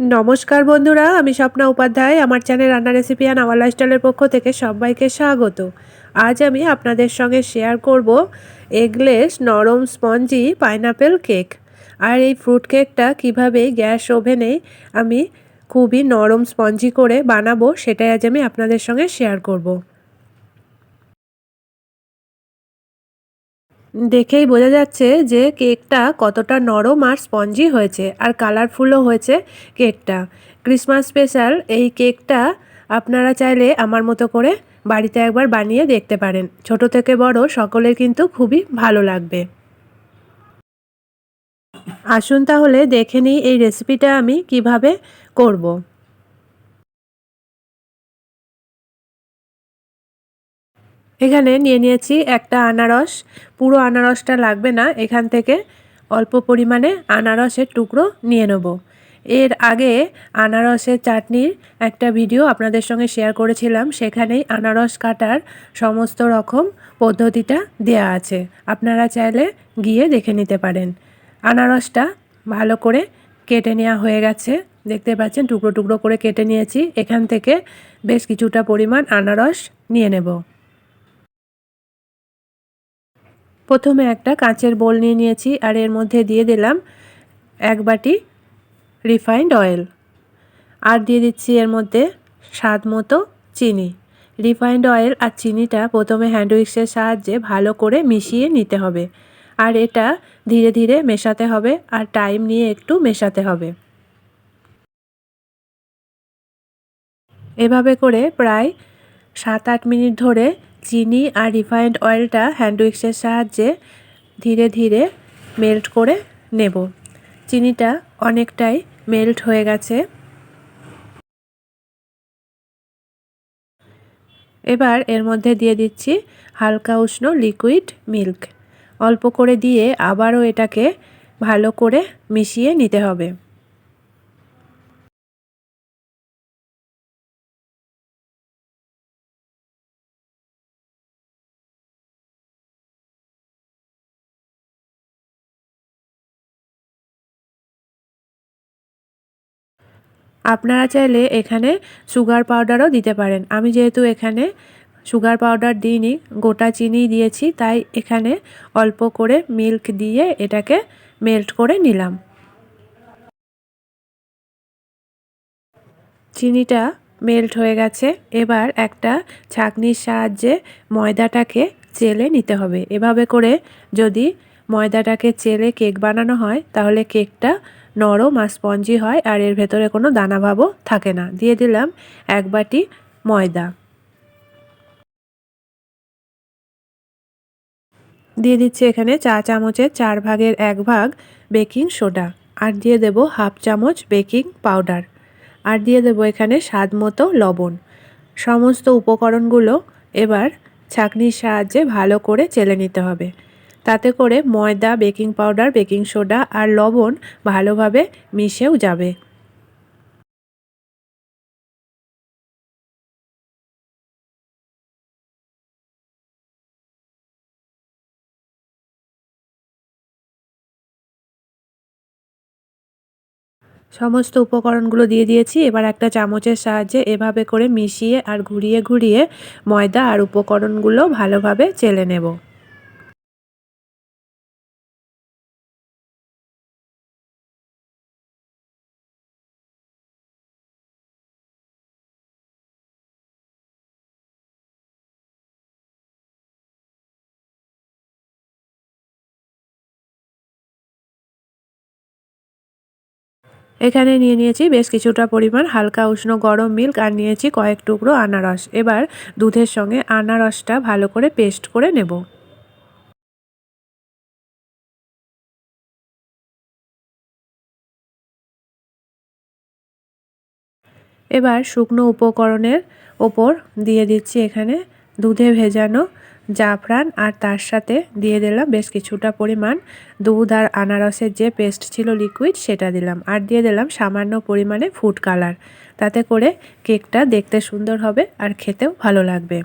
নমস্কার বন্ধুরা, আমি স্বপ্না উপাধ্যায়, আমার চ্যানেল রান্না রেসিপি অ্যান্ড আওয়ার লাইফস্টাইলের পক্ষ থেকে সবাইকে স্বাগত। আজ আমি আপনাদের সঙ্গে শেয়ার করব এগলেস নরম স্পঞ্জি পাইনাপেল কেক আর এই ফ্রুট কেকটা কীভাবে গ্যাস ওভেনে আমি খুবই নরম স্পঞ্জি করে বানাবো, সেটাই আজ আমি আপনাদের সঙ্গে শেয়ার করব। দেখেই বোঝা যাচ্ছে যে কেকটা কতটা নরম আর স্পঞ্জি হয়েছে আর কালারফুলও হয়েছে কেকটা। ক্রিসমাস স্পেশাল এই কেকটা আপনারা চাইলে আমার মতো করে বাড়িতে একবার বানিয়ে দেখতে পারেন। ছোট থেকে বড় সকলের কিন্তু খুবই ভালো লাগবে। আসুন তাহলে দেখে নিই এই রেসিপিটা আমি কীভাবে করব। এখানে নিয়ে নিয়েছি একটা আনারস। পুরো আনারসটা লাগবে না, এখান থেকে অল্প পরিমাণে আনারসের টুকরো নিয়ে নেব। এর আগে আনারসের চাটনির একটা ভিডিও আপনাদের সঙ্গে শেয়ার করেছিলাম, সেখানেই আনারস কাটার সমস্ত রকম পদ্ধতিটা দেয়া আছে। আপনারা চাইলে গিয়ে দেখে নিতে পারেন। আনারসটা ভালো করে কেটে নেওয়া হয়ে গেছে। দেখতে পাচ্ছেন, টুকরো টুকরো করে কেটে নিয়েছি। এখান থেকে বেশ কিছুটা পরিমাণ আনারস নিয়ে নেব। প্রথমে একটা কাঁচের বোল নিয়ে নিয়েছি আর এর মধ্যে দিয়ে দিলাম এক বাটি রিফাইন্ড অয়েল আর দিয়ে দিচ্ছি এর মধ্যে স্বাদ মতো চিনি। রিফাইন্ড অয়েল আর চিনিটা প্রথমে হ্যান্ড উইক্সের সাহায্যে ভালো করে মিশিয়ে নিতে হবে। আর এটা ধীরে ধীরে মেশাতে হবে আর টাইম নিয়ে একটু মেশাতে হবে। এভাবে করে প্রায় সাত আট মিনিট ধরে চিনি আর রিফাইন্ড অয়েলটা হ্যান্ড উইক্সের সাহায্যে ধীরে ধীরে মেল্ট করে নেব। চিনিটা অনেকটাই মেল্ট হয়ে গেছে। এবার এর মধ্যে দিয়ে দিচ্ছি হালকা উষ্ণ লিকুইড মিল্ক। অল্প করে দিয়ে আবারও এটাকে ভালো করে মিশিয়ে নিতে হবে। আপনারা চাইলে এখানে সুগার পাউডারও দিতে পারেন। আমি যেহেতু এখানে সুগার পাউডার দিইনি, গোটা চিনি দিয়েছি, তাই এখানে অল্প করে মিল্ক দিয়ে এটাকে মেল্ট করে নিলাম। চিনিটা মেল্ট হয়ে গেছে। এবার একটা ছাঁকনির সাহায্যে ময়দাটাকে চেলে নিতে হবে। এভাবে করে যদি ময়দাটাকে চেলে কেক বানানো হয়, তাহলে কেকটা নরম আর স্পঞ্জি হয় আর এর ভেতরে কোনো দানাভাবও থাকে না। দিয়ে দিলাম এক বাটি ময়দা। দিয়ে দিচ্ছি এখানে চা চামচের চার ভাগের এক ভাগ বেকিং সোডা আর দিয়ে দেব হাফ চামচ বেকিং পাউডার। আর দিয়ে দেব এখানে স্বাদ মতো লবণ। সমস্ত উপকরণগুলো এবার ছাঁকনির সাহায্যে ভালো করে চেলে নিতে হবে। তাতে করে ময়দা, বেকিং পাউডার, বেকিং সোডা আর লবণ ভালোভাবে মিশেও যাবে। সমস্ত উপকরণগুলো দিয়ে দিয়েছি। এবার একটা চামচের সাহায্যে এভাবে করে মিশিয়ে আর ঘুরিয়ে ঘুরিয়ে ময়দা আর উপকরণগুলো ভালোভাবে চেলে নেব। এখানে নিয়ে নিয়েছি বেশ কিছুটা পরিমাণ হালকা উষ্ণ গরম মিল্ক আর নিয়েছি কয়েক টুকরো আনারস। এবার দুধের সঙ্গে আনারসটা ভালো করে পেস্ট করে নেব। এবার শুকনো উপকরণের ওপর দিয়ে দিচ্ছি এখানে দুধে ভেজানো জাফরান আর তার সাথে দিয়ে দিলাম বেশ কিছুটা পরিমাণ দুধ আর আনারসের যে পেস্ট ছিল লিকুইড সেটা দিলাম। আর দিয়ে দিলাম সামান্য পরিমাণে ফুড কালার তাতে করে কেকটা দেখতে সুন্দর হবে আর খেতেও ভালো লাগবে।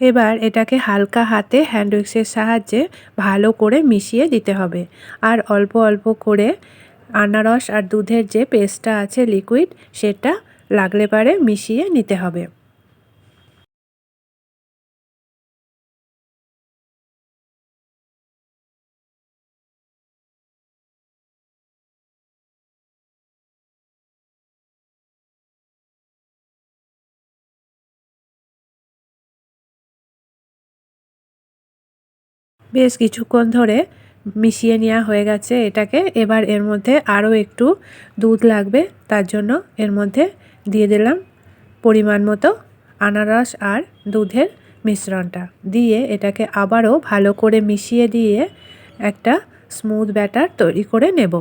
এবার এটাকে হালকা হাতে হ্যান্ড উইক্সের সাহায্যে ভালো করে মিশিয়ে দিতে হবে। আর অল্প অল্প করে আনারস আর দুধের যে পেস্টটা আছে লিকুইড সেটা লাগলে পারে মিশিয়ে নিতে হবে। বেশ কিছুক্ষণ ধরে মিশিয়ে নেওয়া হয়ে গেছে এটাকে। এবার এর মধ্যে আরও একটু দুধ লাগবে, তার জন্য এর মধ্যে দিয়ে দিলাম পরিমাণ মতো আনারস আর দুধের মিশ্রণটা। দিয়ে এটাকে আবারও ভালো করে মিশিয়ে দিয়ে একটা স্মুথ ব্যাটার তৈরি করে নেব।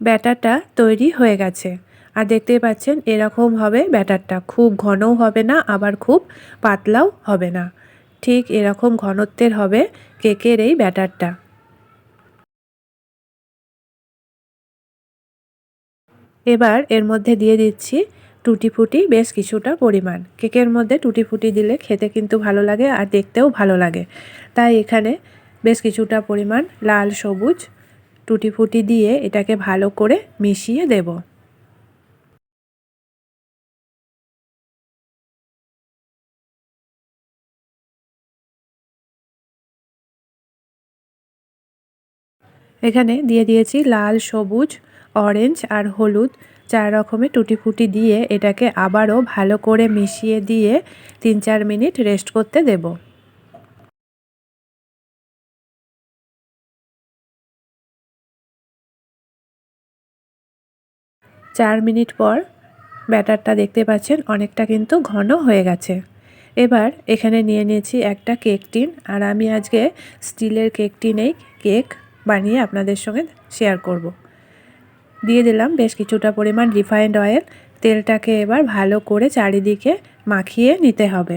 ব্যাটারটা তৈরি হয়ে গেছে। আর দেখতেই পাচ্ছেন, এরকম হবে ব্যাটারটা। খুব ঘনও হবে না, আবার খুব পাতলাও হবে না। ঠিক এরকম ঘনত্বের হবে কেকের এই ব্যাটারটা। এবার এর মধ্যে দিয়ে দিচ্ছি টুটি ফুটি বেশ কিছুটা পরিমাণ। কেকের মধ্যে টুটি ফুটি দিলে খেতে কিন্তু ভালো লাগে আর দেখতেও ভালো লাগে। তাই এখানে বেশ কিছুটা পরিমাণ লাল সবুজ টুটি ফুটি দিয়ে এটাকে ভালো করে মিশিয়ে দেব। এখানে দিয়ে দিয়েছি লাল, সবুজ, অরেঞ্জ আর হলুদ, চার রকমের টুটি ফুটি দিয়ে এটাকে আবারও ভালো করে মিশিয়ে দিয়ে তিন চার মিনিট রেস্ট করতে দেবো। চার মিনিট পর ব্যাটারটা দেখতে পাচ্ছেন, অনেকটা কিন্তু ঘন হয়ে গেছে এবার এখানে নিয়ে নিয়েছি একটা কেক টিন, আর আমি আজকে স্টিলের কেক টিনেই কেক বানিয়ে আপনাদের সঙ্গে শেয়ার করব। দিয়ে দিলাম বেশ কিছুটা পরিমাণ রিফাইন্ড অয়েল, তেলটাকে এবার ভালো করে চারিদিকে মাখিয়ে নিতে হবে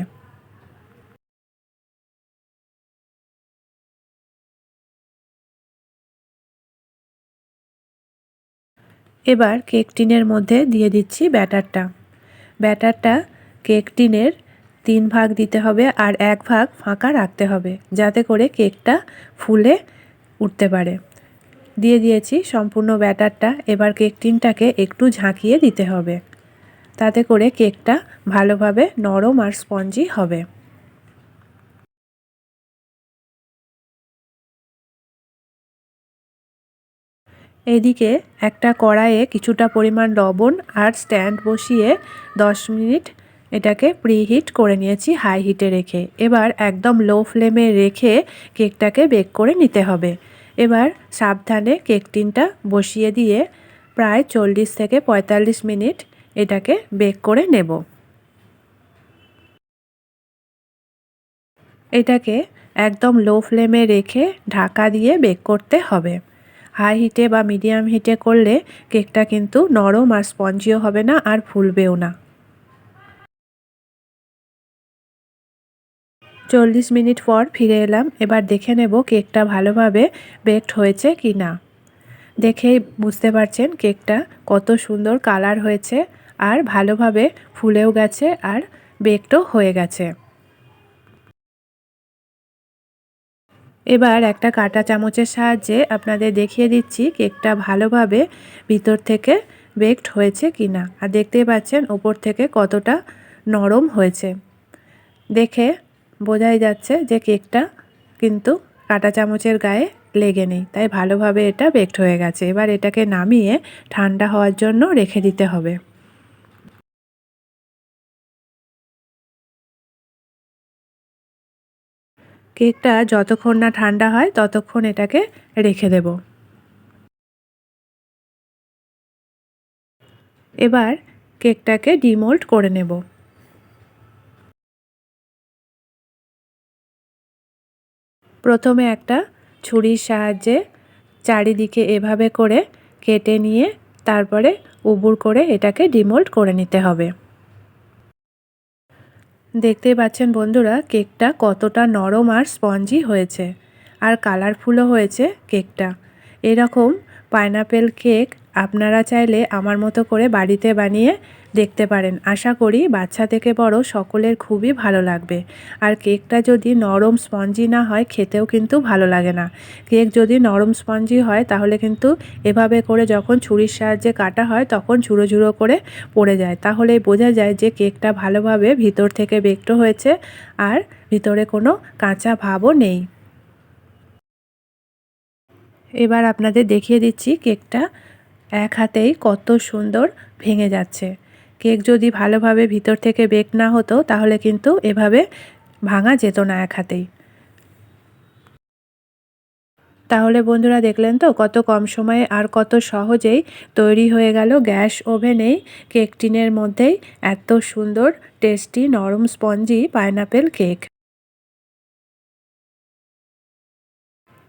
এবার কেক টিনের মধ্যে দিয়ে দিচ্ছি ব্যাটারটা। ব্যাটারটা কেক টিনের তিন ভাগ দিতে হবে আর এক ভাগ ফাঁকা রাখতে হবে, যাতে করে কেকটা ফুলে উঠতে পারে। দিয়ে দিয়েছি সম্পূর্ণ ব্যাটারটা, এবার কেক টিনটাকে একটু ঝাঁকিয়ে দিতে হবে, তাতে করে কেকটা ভালোভাবে নরম আর স্পঞ্জি হবে। এদিকে একটা কড়াইয়ে কিছুটা পরিমাণ লবণ আর স্ট্যান্ড বসিয়ে দশ মিনিট এটাকে প্রিহিট করে নিয়েছি হাই হিটে রেখে। এবার একদম লো ফ্লেমে রেখে কেকটাকে বেক করে নিতে হবে। এবার সাবধানে কেক টিনটা বসিয়ে দিয়ে প্রায় চল্লিশ থেকে পঁয়তাল্লিশ মিনিট এটাকে বেক করে নেব। এটাকে একদম লো ফ্লেমে রেখে ঢাকা দিয়ে বেক করতে হবে। হাই হিটে বা মিডিয়াম হিটে করলে কেকটা কিন্তু নরম আর স্পঞ্জিও হবে না আর ফুলবেও না। চল্লিশ মিনিট পর ফিরে এলাম, এবার দেখে নেব কেকটা ভালোভাবে বেকড হয়েছে কি না। দেখেই বুঝতে পারছেন কেকটা কত সুন্দর কালার হয়েছে আর ভালোভাবে ফুলেও গেছে আর বেকডও হয়ে গেছে। এবার একটা কাটা চামচের সাহায্যে আপনাদের দেখিয়ে দিচ্ছি কেকটা ভালোভাবে ভিতর থেকে বেকড হয়েছে কি না আর দেখতেই পাচ্ছেন ওপর থেকে কতটা নরম হয়েছে। দেখে বোঝাই যাচ্ছে যে কেকটা কিন্তু কাটা চামচের গায়ে লেগে নেই, তাই ভালোভাবে এটা বেকড হয়ে গেছে। এবার এটাকে নামিয়ে ঠান্ডা হওয়ার জন্য রেখে দিতে হবে। কেকটা যতক্ষণ না ঠান্ডা হয়, ততক্ষণ এটাকে রেখে দেব। এবার কেকটাকে ডিমোল্ড করে নেব। প্রথমে একটা ছুরির সাহায্যে চারিদিকে এভাবে করে কেটে নিয়ে, তারপরে উবুর করে এটাকে ডিমোল্ড করে নিতে হবে। দেখতেই পাচ্ছেন বন্ধুরা, কেকটা কতটা নরম আর স্পঞ্জি হয়েছে। আর কালারফুলও হয়েছে কেকটা। এরকম পাইনাপেল কেক আপনারা চাইলে আমার মতো করে বাড়িতে বানিয়ে দেখতে পারেন। আশা করি বাচ্চা থেকে বড় সকলের খুবই ভালো লাগবে। আর কেকটা যদি নরম স্পঞ্জি না হয়, খেতেও কিন্তু ভালো লাগে না। কেক যদি নরম স্পঞ্জি হয়, তাহলে কিন্তু এভাবে করে যখন ছুরির সাহায্যে কাটা হয়, তখন ঝুড়ো ঝুড়ো করে পড়ে যায়। তাহলে বোঝা যায় যে কেকটা ভালোভাবে ভিতর থেকে বেকটো হয়েছে আর ভিতরে কোনো কাঁচা ভাবও নেই। এবার আপনাদের দেখিয়ে দিচ্ছি কেকটা এক হাতেই কত সুন্দর ভেঙে যাচ্ছে। কেক যদি ভালোভাবে ভিতর থেকে বেক না হতো, তাহলে কিন্তু এভাবে ভাঙা যেত না এক হাতেই। তাহলে বন্ধুরা দেখলেন তো, কত কম সময়ে আর কত সহজেই তৈরি হয়ে গেল গ্যাস ওভেনেই কেক টিনের মধ্যেই এত সুন্দর, টেস্টি, নরম স্পঞ্জি পাইনাপেল কেক।